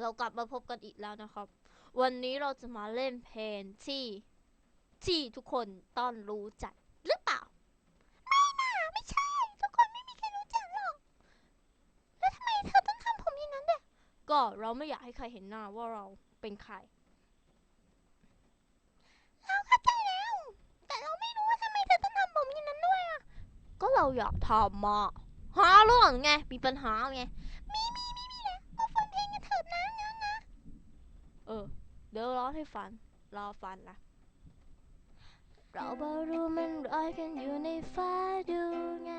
เรากลับมาพบกันอีกแล้วนะครับ วันนี้เราจะมาเล่นเพลงที่ที่ทุกคนต้องรู้จักหรือเปล่า ไม่นะไม่ใช่ ทุกคนไม่มีใครรู้จักหรอก แล้วทำไมเธอต้องทำผมอย่างนั้นด้วยก็เราไม่อยากให้ใครเห็นหน้าว่าเราเป็นใคร เราเข้าใจแล้ว แต่เราไม่รู้ว่าทำไมเธอต้องทำผมอย่างนั้นด้วยอะ ก็เราอยากทำมาหาเรื่องไง มีปัญหาไง มี ร้องให้ฟังรอฟังนะเราบารู้มันรอยกันอยู่ในฟ้าดูไง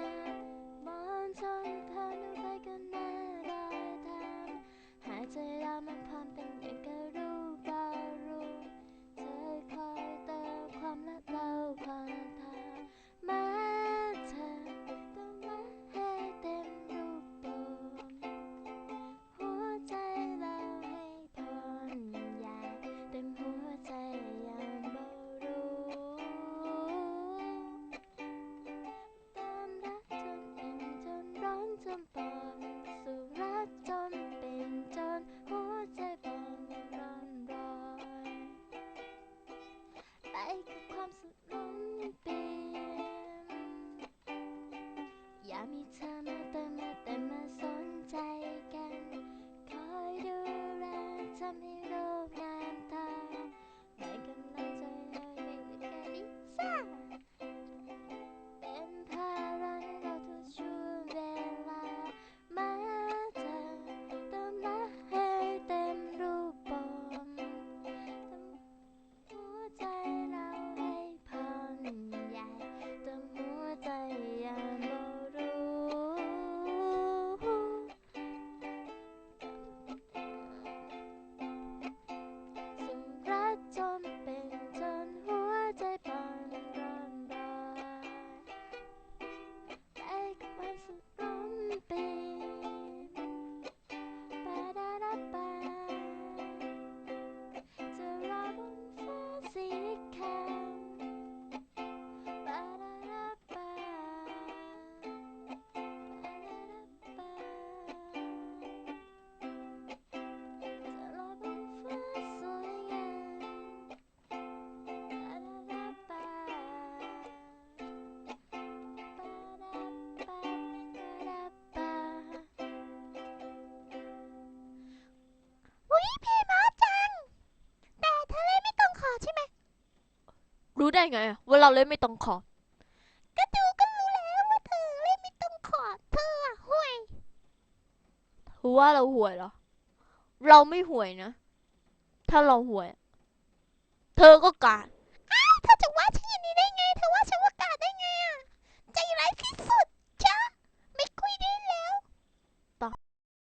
ทำ รู้ได้ไงอะว่าเราเล่นไม่ตรงคอร์ดก็ดูก็รู้แล้วว่าเธอเล่นไม่ตรงคอร์ดเธออะห่วยเธอว่าเราห่วยเหรอ เราไม่ห่วยนะ ถ้าเราห่วย เธอก็กาดอ้าวเธอจะว่า